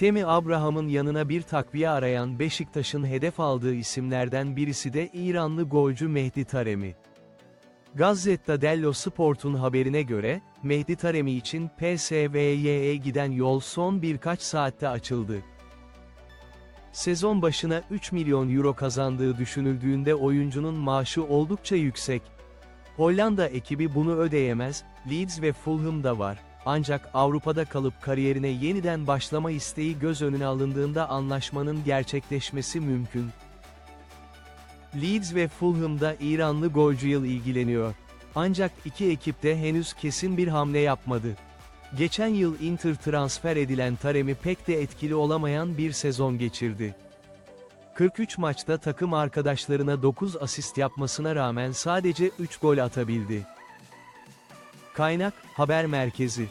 Temi Abraham'ın yanına bir takviye arayan Beşiktaş'ın hedef aldığı isimlerden birisi de İranlı golcü Mehdi Taremi. Gazzetta dello Sport'un haberine göre, Mehdi Taremi için PSV'ye giden yol son birkaç saatte açıldı. Sezon başına 3 milyon euro kazandığı düşünüldüğünde oyuncunun maaşı oldukça yüksek. Hollanda ekibi bunu ödeyemez, Leeds ve Fulham'da var. Ancak Avrupa'da kalıp kariyerine yeniden başlama isteği göz önüne alındığında anlaşmanın gerçekleşmesi mümkün. Leeds ve Fulham'da İranlı golcü yıl ilgileniyor. Ancak iki ekip de henüz kesin bir hamle yapmadı. Geçen yıl Inter transfer edilen Taremi pek de etkili olamayan bir sezon geçirdi. 43 maçta takım arkadaşlarına 9 asist yapmasına rağmen sadece 3 gol atabildi. Kaynak, Haber Merkezi